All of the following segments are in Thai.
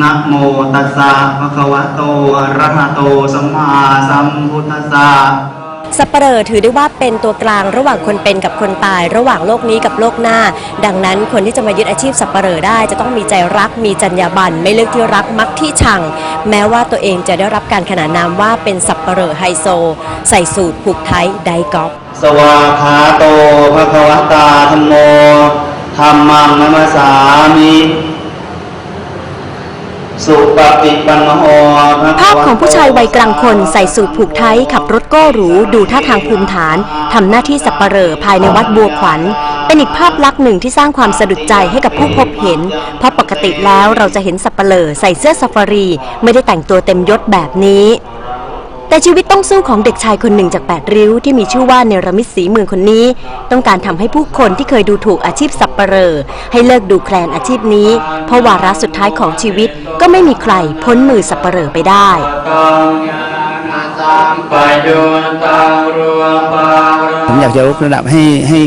นะโมตัสสะภะคะวะโตอะระหะโตสัมมาสัมพุทธัสสะสัปเหร่อถือได้ว่าเป็นตัวกลางระหว่างคนเป็นกับคนตาย ระหว่างโลกนี้กับโลกหน้า ดังนั้นคนที่จะมายึดอาชีพสัปเหร่อได้จะต้องมีใจรักมีจรรยาบรรณไม่เลือกที่รักมักที่ชัง แม้ว่าตัวเองจะได้รับการขนานนามว่าเป็นสัปเหร่อไฮโซ ใส่สูตรผูกไทยไดกอล์ฟสวาขาโตภะคะวะตาธัมโมธัมมังนัมสสามิสุปฏิปันโน ภาพของผู้ชายวัยกลางคนใส่สูทผูกไทยขับรถโก้หรูดูท่าทางภูมิฐานทำหน้าที่สับปเหร่อภายในวัดบัวขวัญ เป็นอีกภาพลักษณ์หนึ่งที่สร้างความสะดุดใจให้กับผู้พบเห็น เพราะปกติแล้วเราจะเห็นสับปเหร่อใส่เสื้อซาฟารี ไม่ได้แต่งตัวเต็มยศแบบนี้ แต่ชีวิตต้องสู้ของเด็กชายคนหนึ่งจากแปดริ้วที่มีชื่อว่าเนรมิตศรีเมืองคนนี้ ต้องการทำให้ผู้คนที่เคยดูถูกอาชีพสับปเหร่อให้เลิกดูแคลนอาชีพนี้ เพราะวาระสุดท้ายของชีวิตก็ไม่มีใครพ้นมือสับปเหร่อไปได้ผมอยากจะยกระดับให้ให้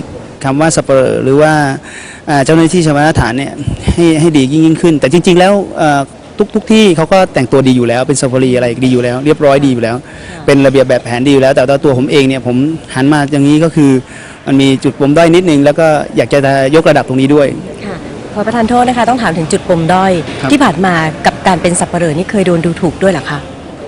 คำว่าสับเปลอหรือว่าเจ้าหน้าที่ชาวนาฐานเนี่ยให้ให้ดียิ่งยิ่งขึ้น แต่จริง ๆ แล้ว ทุกทุกที่เขาก็แต่งตัวดีอยู่แล้วเป็นซาฟารีอะไรดีอยู่แล้ว เรียบร้อยดีอยู่แล้ว เป็นระเบียบแบบแผนดีอยู่แล้ว แต่ตัวผมเองเนี่ยผมหันมาอย่างนี้ก็คือมันมีจุดปมด้อยนิดนึง แล้วก็อยากจะยกระดับตรงนี้ด้วยค่ะขอประทานโทษนะคะต้องถามถึงจุดปมด้อยครับที่ผ่านมากับการเป็นสับปเหร่อนี่เคยโดนดูถูกด้วยเหรอคะ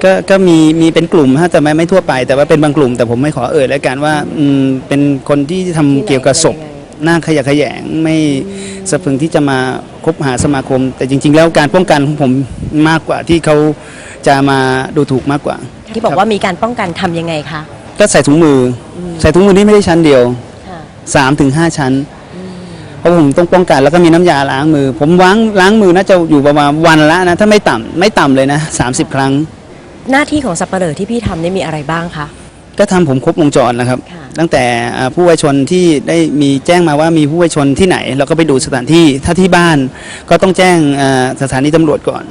ก็ก็มีมีเป็นกลุ่มฮะแต่ไม่ไม่ทั่วไป แต่ว่าเป็นบางกลุ่มแต่ผมไม่ขอเอ่ยแล้วกันว่าอืมเป็นคนที่ทำเกี่ยวกับศพหน้าขยะแขยงไม่สะพึงที่จะมา คบหาสมาคม แต่จริง ๆ แล้วการป้องกันของผมมากกว่าที่เขาจะมาดูถูกมากกว่า ที่บอกว่ามีการป้องกันทำยังไงคะ ก็ใส่ถุงมืออใส่ถุงมือนี่ไม่ได้ชั้นเดียวค่ะสามถึงห้าชั้น เพราะผมต้องป้องกันแล้วก็มีน้ำยาล้างมือ ผมล้างล้างมือน่าจะอยู่ประมาณวันละนะถ้าไม่ต่ำไม่ต่ำเลยนะสามสิบครั้ง หน้าที่ของสับปเหร่อที่พี่ทำนี่มีอะไรบ้างคะ ก็ทำผมครบวงจรนะครับค่ะตั้งแต่อ่าผู้วายชนที่ได้มีแจ้งมาว่ามีผู้วายชนที่ไหน เราก็ไปดูสถานที่ถ้าที่บ้านก็ต้องแจ้งอ่าสถานีตำรวจก่อน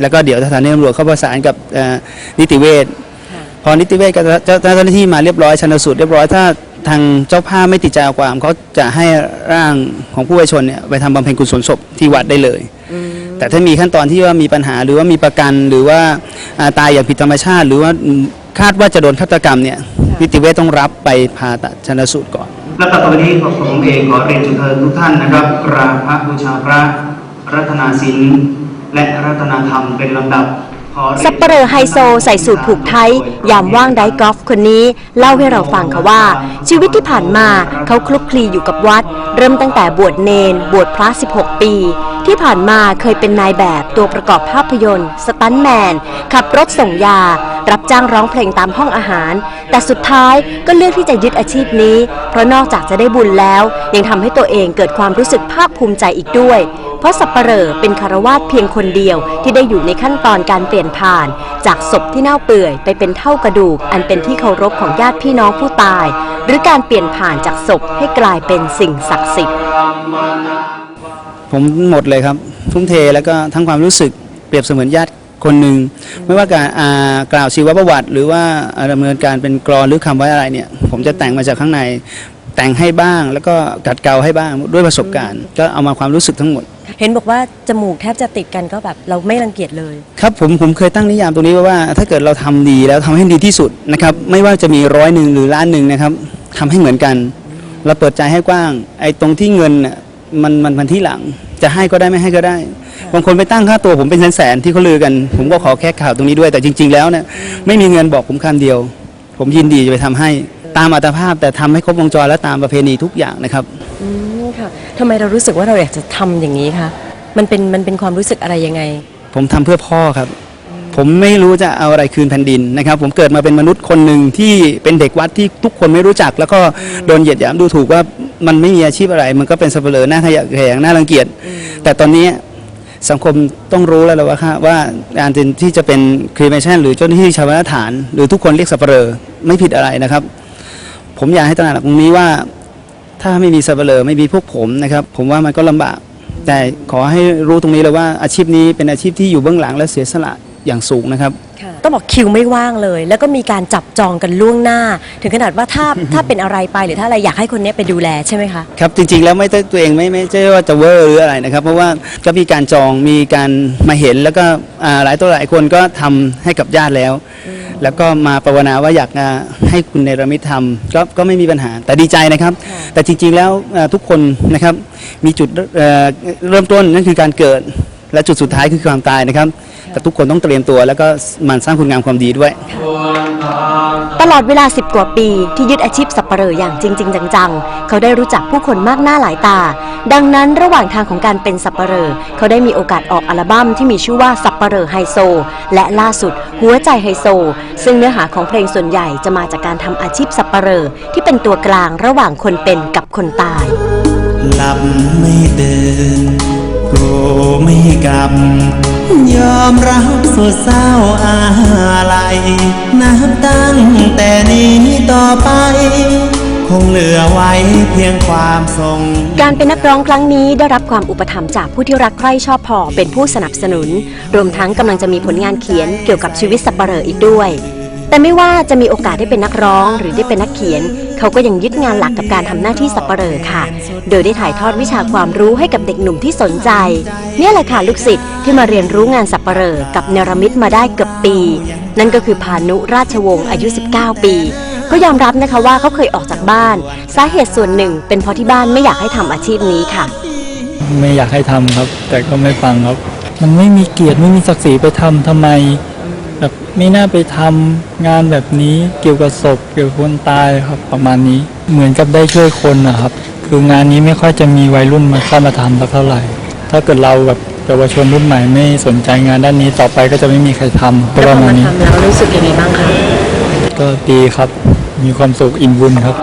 แล้วก็เดี๋ยวสถานีตำรวจเขาประสานกับอ่านิติเวชค่ะพอนิติเวชก็จะเจ้าเจ้าหน้าที่มาเรียบร้อยชันสูตรเรียบร้อยถ้าทางเจ้าภาพไม่ติดใจเอาความเขาจะให้ร่างของผู้วายชนเนี่ยไปทำบำเพ็ญกุศลศพที่วัดได้เลย แต่ถ้ามีขั้นตอนที่ว่ามีปัญหาหรือว่ามีประกันหรือว่าอ่าตายอย่างผิดธรรมชาติ หรือว่าคาดว่าจะโดนฆาตกรรมเนี่ย นิติเวชต้องรับไปผ่าตัดชันสูตรก่อนและต่อไปนี้ผมเองขอเรียนเชิญทุกท่านนะครับกราบพระบูชาพระรัตนาศิลป์และรัตนาธรรมเป็นลำดับขอรียนสับปเหร่อไฮโซใส่สูทผูกไทย ยามว่างไดกอล์ฟคนนี้ เล่าให้เราฟังค่ะว่า ชีวิตที่ผ่านมาเขาคลุกคลีอยู่กับวัด เริ่มตั้งแต่บวชเนน บวชพระ 16 ปีที่ผ่านมาเคยเป็นนายแบบตัวประกอบภาพยนตร์ สตันแมน ขับรถส่งยา รับจ้างร้องเพลงตามห้องอาหาร แต่สุดท้ายก็เลือกที่จะยึดอาชีพนี้ เพราะนอกจากจะได้บุญแล้ว ยังทำให้ตัวเองเกิดความรู้สึกภาคภูมิใจอีกด้วย เพราะสับปเหร่อเป็นคารวาสเพียงคนเดียวที่ได้อยู่ในขั้นตอนการเปลี่ยนผ่าน จากศพที่เน่าเปื่อยไปเป็นเท่ากระดูก อันเป็นที่เคารพของญาติพี่น้องผู้ตาย หรือการเปลี่ยนผ่านจากศพให้กลายเป็นสิ่งศักดิ์สิทธิ์ ผมหมดเลยครับ ทุ่มเทแล้วก็ทั้งความรู้สึกเปรียบเสมือนญาติคนหนึ่งไม่ว่าการอ่ากล่าวชีวประวัติ หรือว่าอ่าดำเนินการเป็นกรอนหรือคำไว้อะไรเนี่ย ผมจะแต่งมาจากข้างในแต่งให้บ้าง แล้วก็กัดเกลาให้บ้างด้วยประสบการณ์ ก็เอามาความรู้สึกทั้งหมด เห็นบอกว่าจมูกแทบจะติดกันก็แบบเราไม่รังเกียจเลย ครับผมผมเคยตั้งนิยามตรงนี้ไว้ว่า ถ้าเกิดเราทำดีแล้วทำให้ดีที่สุดนะครับไม่ว่าจะมีร้อยหนึ่งหรือล้านหนึ่งนะครับทำให้เหมือนกัน เราเปิดใจให้กว้าง ไอ้ตรงที่เงินน่ะ มันมันมันที่หลัง จะให้ก็ได้ไม่ให้ก็ได้ บางคนไปตั้งค่าตัวผมเป็นแสนๆที่เขาลือกัน ผมก็ขอแค่ข่าวตรงนี้ด้วยแต่จริง ๆ แล้วเนี่ยไม่มีเงินบอกผมคำเดียว ผมยินดีจะไปทำให้ตามอัตภาพแต่ทำให้ครบวงจรและตามประเพณีทุกอย่างนะครับอืมค่ะทำไมเรารู้สึกว่าเราอยากจะทำอย่างนี้คะมันเป็นมันเป็นความรู้สึกอะไรยังไง ผมทำเพื่อพ่อครับผมไม่รู้จะเอาอะไรคืนแผ่นดินนะครับ ผมเกิดมาเป็นมนุษย์คนหนึ่งที่เป็นเด็กวัดที่ทุกคนไม่รู้จัก แล้วก็โดนเหยียดหยามดูถูกว่า มันไม่มีอาชีพอะไร มันก็เป็นสับเปลือหน้าขยะแขยงหน้ารังเกียจแต่ตอนนี้สังคมต้องรู้แล้วล่ะว่าค่ะว่าการที่จะเป็นครีเมชันหรือเจ้าหน้าที่ชาวนาฐาน หรือทุกคนเรียกสับเปลือไม่ผิดอะไรนะครับ ผมอยากให้ตระหนักตรงนี้ว่า ถ้าไม่มีสับเปลือไม่มีพวกผมนะครับ ผมว่ามันก็ลำบาก แต่ขอให้รู้ตรงนี้เลยว่าอาชีพนี้เป็นอาชีพที่อยู่เบื้องหลังและเสียสละ อย่างสูงนะครับ ต้องบอกคิวไม่ว่างเลย แล้วก็มีการจับจองกันล่วงหน้า ถึงขนาดว่าถ้าถ้าเป็นอะไรไปหรือถ้าอะไรอยากให้คนนี้ไปดูแลใช่ไหมคะ ครับจริงๆแล้วไม่ได้ตัวเองไม่ไม่ใช่ว่าจะเวอร์หรืออะไรนะครับ เพราะว่าก็มีการจองมีการมาเห็นแล้วก็อ่าหลายตัวหลายคนก็ทำให้กับญาติแล้ว แล้วก็มาภาวนาว่าอยากจะให้คุณเนรมิตทำก็ก็ไม่มีปัญหาแต่ดีใจนะครับ แต่จริงๆแล้วอ่าทุกคนนะครับมีจุดเอ่อเริ่มต้นนั่นคือการเกิด และจุดสุดท้ายคือความตายนะครับ แต่ทุกคนต้องเตรียมตัว แล้วก็หมันสร้างคุณงามความดีด้วย ตลอดเวลา 10 กว่าปีที่ยึดอาชีพสับปะเหร่ออย่างจริง ๆ จังๆ เขาได้รู้จักผู้คนมากหน้าหลายตา ดังนั้นระหว่างทางของการเป็นสับปะเหร่อเขาได้มีโอกาสออกอัลบั้มที่มีชื่อว่าสับปะเหร่อไฮโซ และล่าสุด หัวใจไฮโซ ซึ่งเนื้อหาของเพลงส่วนใหญ่จะมาจากการทำอาชีพสับปะเหร่อที่เป็นตัวกลางระหว่างคนเป็นกับคนตาย หลับไม่ตื่นโกไม่ กลับ ยอมรับสุดเศร้าอาลัยนับตั้งแต่นี้ต่อไป คงเหลือไว้เพียงความทรง การเป็นนักร้องครั้งนี้ได้รับความอุปถัมภ์จากผู้ที่รักใคร่ชอบพอเป็นผู้สนับสนุน รวมทั้งกำลังจะมีผลงานเขียนเกี่ยวกับชีวิตสับเหร่ออีกด้วย แต่ไม่ว่าจะมีโอกาสได้เป็นนักร้องหรือได้เป็นนักเขียน เขาก็ยังยึดงานหลักกับการทำหน้าที่สับปเหร่อค่ะ โดยได้ถ่ายทอดวิชาความรู้ให้กับเด็กหนุ่มที่สนใจ เนี่ยแหละค่ะลูกศิษย์ที่มาเรียนรู้งานสับปเหร่อกับเนรมิตมาได้เกือบปี นั่นก็คือพานุราชวงศ์อายุ 19 ปีก็ยอมรับนะคะว่าเขาเคยออกจากบ้าน สาเหตุส่วนหนึ่ง เป็นเพราะที่บ้านไม่อยากให้ทำอาชีพนี้ค่ะ ไม่อยากให้ทำครับ แต่ก็ไม่ฟังครับ มันไม่มีเกียรติไม่มีศักดิ์ศรีไปทำทำไม แบบไม่น่าไปทำงานแบบนี้เกี่ยวกับศพเกี่ยวกับคนตายครับ ประมาณนี้เหมือนกับได้ช่วยคนนะครับ คืองานนี้ไม่ค่อยจะมีวัยรุ่นมาเข้ามาทำสักเท่าไหร่ ถ้าเกิดเราแบบเยาวชนรุ่นใหม่ไม่สนใจงานด้านนี้ต่อไปก็จะไม่มีใครทำก็ประมาณนี้แล้วรู้สึกยังไงบ้างคะก็ดีครับ มีความสุขอิ่มบุญครับ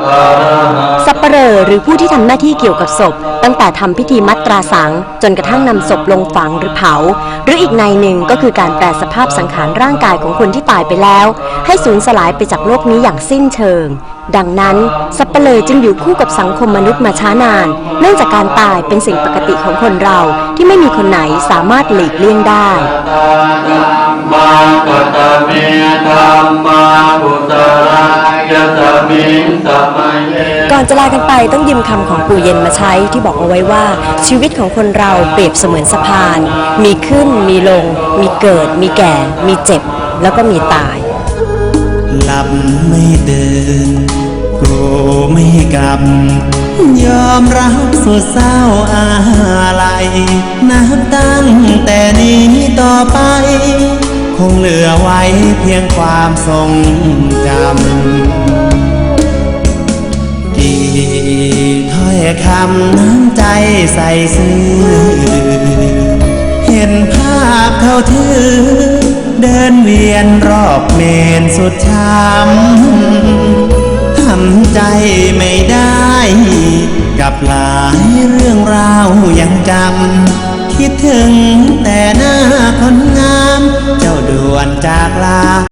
สับปเหร่อหรือผู้ที่ทำหน้าที่เกี่ยวกับศพ ตั้งแต่ทำพิธีมัตราสัง จนกระทั่งนำศพลงฝังหรือเผา หรืออีกในหนึ่งก็คือการแปลสภาพสังขารร่างกายของคนที่ตายไปแล้ว ให้สูญสลายไปจากโลกนี้อย่างสิ้นเชิง ดังนั้น สับปเหร่อจึงอยู่คู่กับสังคมมนุษย์มาช้านาน เนื่องจากการตายเป็นสิ่งปกติของคนเราที่ไม่มีคนไหนสามารถหลีกเลี่ยงได้ อนจะลากันไปต้องยืมคำของปู่เย็นมาใช้ที่บอกเอาไว้ว่า ชีวิตของคนเราเปรียบเสมือนสะพาน มีขึ้นมีลง มีเกิด มีแก่ มีเจ็บ แล้วก็มีตาย หลับไม่ตื่นโกรไม่กลับ ยอมรับสุดเศร้าอาลัยนับตั้งแต่นี้ต่อไป คงเหลือไว้เพียงความทรงจำ ถ้อยคำน้ำใจใส่ซื่อเห็นภาพเขาถือ เดินเวียนรอบเมนสุดช้ำทำใจไม่ได้ กับหลายเรื่องราวยังจำ คิดถึงแต่หน้าคนงาม เจ้าด่วนจากลา